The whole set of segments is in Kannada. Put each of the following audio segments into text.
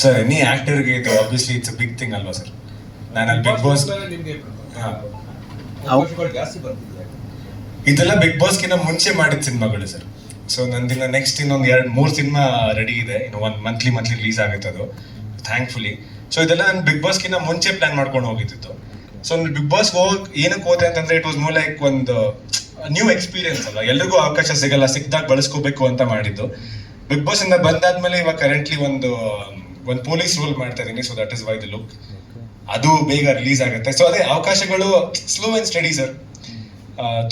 ಸರ್ ಎನಿ ಆಕ್ಟರ್ಗೆ ಇದು ಆಬ್ವಿಯಸ್ಲಿ ಇಟ್ಸ್ ಬಿಗ್ ಥಿಂಗ್ ಅಲ್ವಾ ಸರ್ ನಾನು ಅಲ್ಲಿ ಬಿಗ್ ಬಾಸ್ ಇದೆಲ್ಲ ಬಿಗ್ ಬಾಸ್ಗಿಂತ ಮುಂಚೆ ಮಾಡಿದ ಸಿನಿಮಾಗಳು ಸರ್ ಸೊ ನಂದಿನ ನೆಕ್ಸ್ಟ್ ಇನ್ನೊಂದು ಎರಡು ಮೂರು ಸಿನಿಮಾ ರೆಡಿ ಇದೆ. ಇನ್ನು ಒಂದು ಮಂತ್ಲಿ ಮಂತ್ಲಿ ರಿಲೀಸ್ ಆಗುತ್ತೆ ಅದು. ಥ್ಯಾಂಕ್ಫುಲಿ ಸೊ ಇದೆಲ್ಲ ನಾನು ಬಿಗ್ ಬಾಸ್ಗಿಂತ ಮುಂಚೆ ಪ್ಲಾನ್ ಮಾಡ್ಕೊಂಡು ಹೋಗಿದ್ದು ಸೊ ಬಿಗ್ ಬಾಸ್ ಹೋಗ್ ಏನಕ್ಕೆ ಹೋದೆ ಅಂತಂದ್ರೆ ಇಟ್ ವಾಸ್ ಮೋರ್ ಲೈಕ್ ಒಂದು ನ್ಯೂ ಎಕ್ಸ್ಪೀರಿಯನ್ಸ್ ಅಲ್ಲ ಎಲ್ಲರಿಗೂ ಅವಕಾಶ ಸಿಗಲ್ಲ ಸಿಕ್ದಾಗ ಬಳಸ್ಕೋಬೇಕು ಅಂತ ಮಾಡಿದ್ದು. ಬಿಗ್ ಬಾಸ್ ಇಂದ ಬಂದಾದ್ಮೇಲೆ ಇವಾಗ ಕರೆಂಟ್ಲಿ ಒಂದು ಒಂದು ಪೊಲೀಸ್ ರೋಲ್ ಮಾಡ್ತಾ ಇದೀನಿ so that is why the look ಅದು ಬೇಗ ರಿಲೀಸ್ ಆಗುತ್ತೆ. ಸೊ ಅದೇ ಅವಕಾಶಗಳು ಸ್ಲೋ ಅಂಡ್ ಸ್ಟಡಿ ಸರ್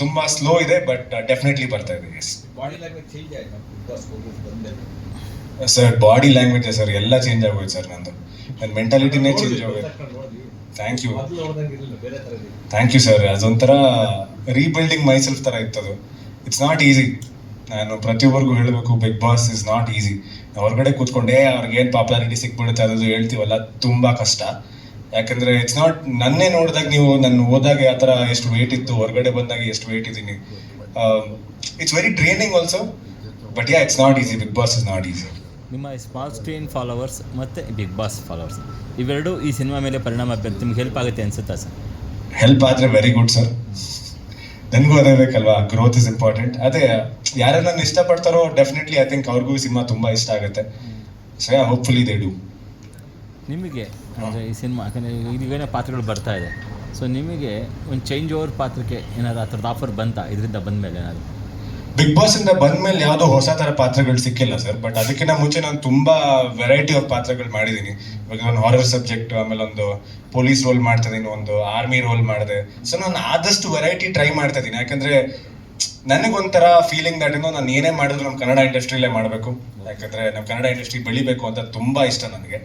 ತುಂಬಾ ಸ್ಲೋ ಇದೆ ಬಟ್ ಡೆಫಿನೆಟ್ಲಿ ಬರ್ತಾ ಇದೆ yes sir body language sir ಎಲ್ಲ ಚೇಂಜ್ ಆಗೋಯ್ತು ಸರ್ ನಂದು. ನನ್ನ ಮೆಂಟಾಲಿಟಿನೇ ಚೇಂಜ್ ಆಗೋಯ್ತು. Thank you thank you sir ಅದೊಂಥರ ರೀಬಿಲ್ಡಿಂಗ್ ಮೈಸೆಲ್ಫ್ ಥರ ಅದು. ಇಟ್ಸ್ ನಾಟ್ ಈಸಿ ನಾನು ಪ್ರತಿಯೊಬ್ಬರಿಗೂ ಹೇಳಬೇಕು Bigg Boss is not easy ಹೊರಗಡೆ ಕೂತ್ಕೊಂಡೆ ಅವ್ರಿಗೇನು ಪಾಪ್ಯುಲಾರಿಟಿ ಸಿಕ್ಬಿಡುತ್ತೆ ಅದು ಹೇಳ್ತೀವಲ್ಲ ತುಂಬಾ ಕಷ್ಟ. ಯಾಕಂದ್ರೆ ಇಟ್ಸ್ ನಾಟ್ ನನ್ನೇ ನೋಡಿದಾಗ ನೀವು ನನ್ನ ಹೋದಾಗ ಆ ಥರ ಎಷ್ಟು ವೇಟ್ ಇತ್ತು ಹೊರಗಡೆ ಬಂದಾಗ ಎಷ್ಟು ವೇಟ್ ಇದ್ದೀನಿ. It's very training also but yeah it's not easy Bigg Boss is not easy ನಿಮ್ಮ ಸ್ಮಾಲ್ ಸ್ಕ್ರೀನ್ ಫಾಲೋವರ್ಸ್ ಮತ್ತು ಬಿಗ್ ಬಾಸ್ ಫಾಲೋವರ್ಸ್ ಇವೆರಡು ಈ ಸಿನಿಮಾ ಮೇಲೆ ಪರಿಣಾಮ ಬೀರುತ್ತೆ. ನಿಮ್ಗೆ ಹೆಲ್ಪ್ ಆಗುತ್ತೆ ಅನ್ಸುತ್ತಾ ಸರ್? ಹೆಲ್ಪ್ ಆದರೆ ವೆರಿ ಗುಡ್ ಸರ್ ನನಗೂ ಅದೇ ಬೇಕಲ್ವಾ? ಗ್ರೋತ್ ಇಸ್ ಇಂಪಾರ್ಟೆಂಟ್ ಅದೇ ಯಾರು ನನ್ನ ಇಷ್ಟಪಡ್ತಾರೋ ಡೆಫಿನೆಟ್ಲಿ ಐ ಥಿಂಕ್ ಅವ್ರಿಗೂ ಸಿನಿಮಾ ತುಂಬ ಇಷ್ಟ ಆಗುತ್ತೆ. ಸೊ ಹೋಪ್ಫುಲಿ ದೇ ಡೂ ನಿಮಗೆ ಅಂದರೆ ಈ ಸಿನಿಮಾ ಯಾಕಂದರೆ ಈಗೇನೋ ಪಾತ್ರಗಳು ಬರ್ತಾ ಇದೆ. ಸೊ ನಿಮಗೆ ಒಂದು ಚೇಂಜ್ ಓವರ್ ಪಾತ್ರಕ್ಕೆ ಏನಾದ್ರು ಆ ಥರದ್ದು ಆಫರ್ ಬಂತಾ? ಇದರಿಂದ ಬಂದಮೇಲೆ ಏನಾದ್ರು? ಬಿಗ್ ಬಾಸ್ ಇಂದ ಬಂದ್ಮೇಲೆ ಯಾವುದೋ ಹೊಸ ತರ ಪಾತ್ರಗಳು ಸಿಕ್ಕಿಲ್ಲ ಸರ್ ಬಟ್ ಅದಕ್ಕಿಂತ ಮುಂಚೆ ನಾನು ತುಂಬಾ ವೆರೈಟಿ ಆಫ್ ಪಾತ್ರಗಳು ಮಾಡಿದ್ದೀನಿ. ಇವಾಗ ನಾನು ಹಾರರ್ ಸಬ್ಜೆಕ್ಟ್ ಆಮೇಲೆ ಒಂದು ಪೊಲೀಸ್ ರೋಲ್ ಮಾಡ್ತಾ ಒಂದು ಆರ್ಮಿ ರೋಲ್ ಮಾಡಿದೆ. ಸೊ ನಾನು ಆದಷ್ಟು ವೆರೈಟಿ ಟ್ರೈ ಮಾಡ್ತಾ ಇದ್ದೀನಿ. ಯಾಕಂದ್ರೆ ನನಗೊಂಥರ ಫೀಲಿಂಗ್ ದಟ್ ಏನೋ ನಾನು ಏನೇ ಮಾಡಿದ್ರು ನಮ್ಮ ಕನ್ನಡ ಇಂಡಸ್ಟ್ರಿಲೇ ಮಾಡಬೇಕು. ಯಾಕಂದ್ರೆ ನಮ್ಮ ಕನ್ನಡ ಇಂಡಸ್ಟ್ರಿ ಬೆಳಿಬೇಕು ಅಂತ ತುಂಬಾ ಇಷ್ಟ ನನಗೆ.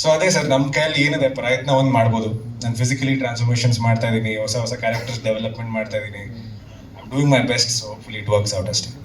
ಸೊ ಅದೇ ಸರ್ ನಮ್ಮ ಕೈಯಲ್ಲಿ ಏನಿದೆ ಪ್ರಯತ್ನ ಒಂದು ಮಾಡ್ಬೋದು. ನಾನು ಫಿಸಿಕಲಿ ಟ್ರಾನ್ಸ್ಫಾರ್ಮೇಷನ್ಸ್ ಮಾಡ್ತಾ ಇದ್ದೀನಿ, ಹೊಸ ಹೊಸ ಕ್ಯಾರೆಕ್ಟರ್ಸ್ ಡೆವಲಪ್ಮೆಂಟ್ ಮಾಡ್ತಾ ಇದ್ದೀನಿ. doing my best, so hopefully it works out as well.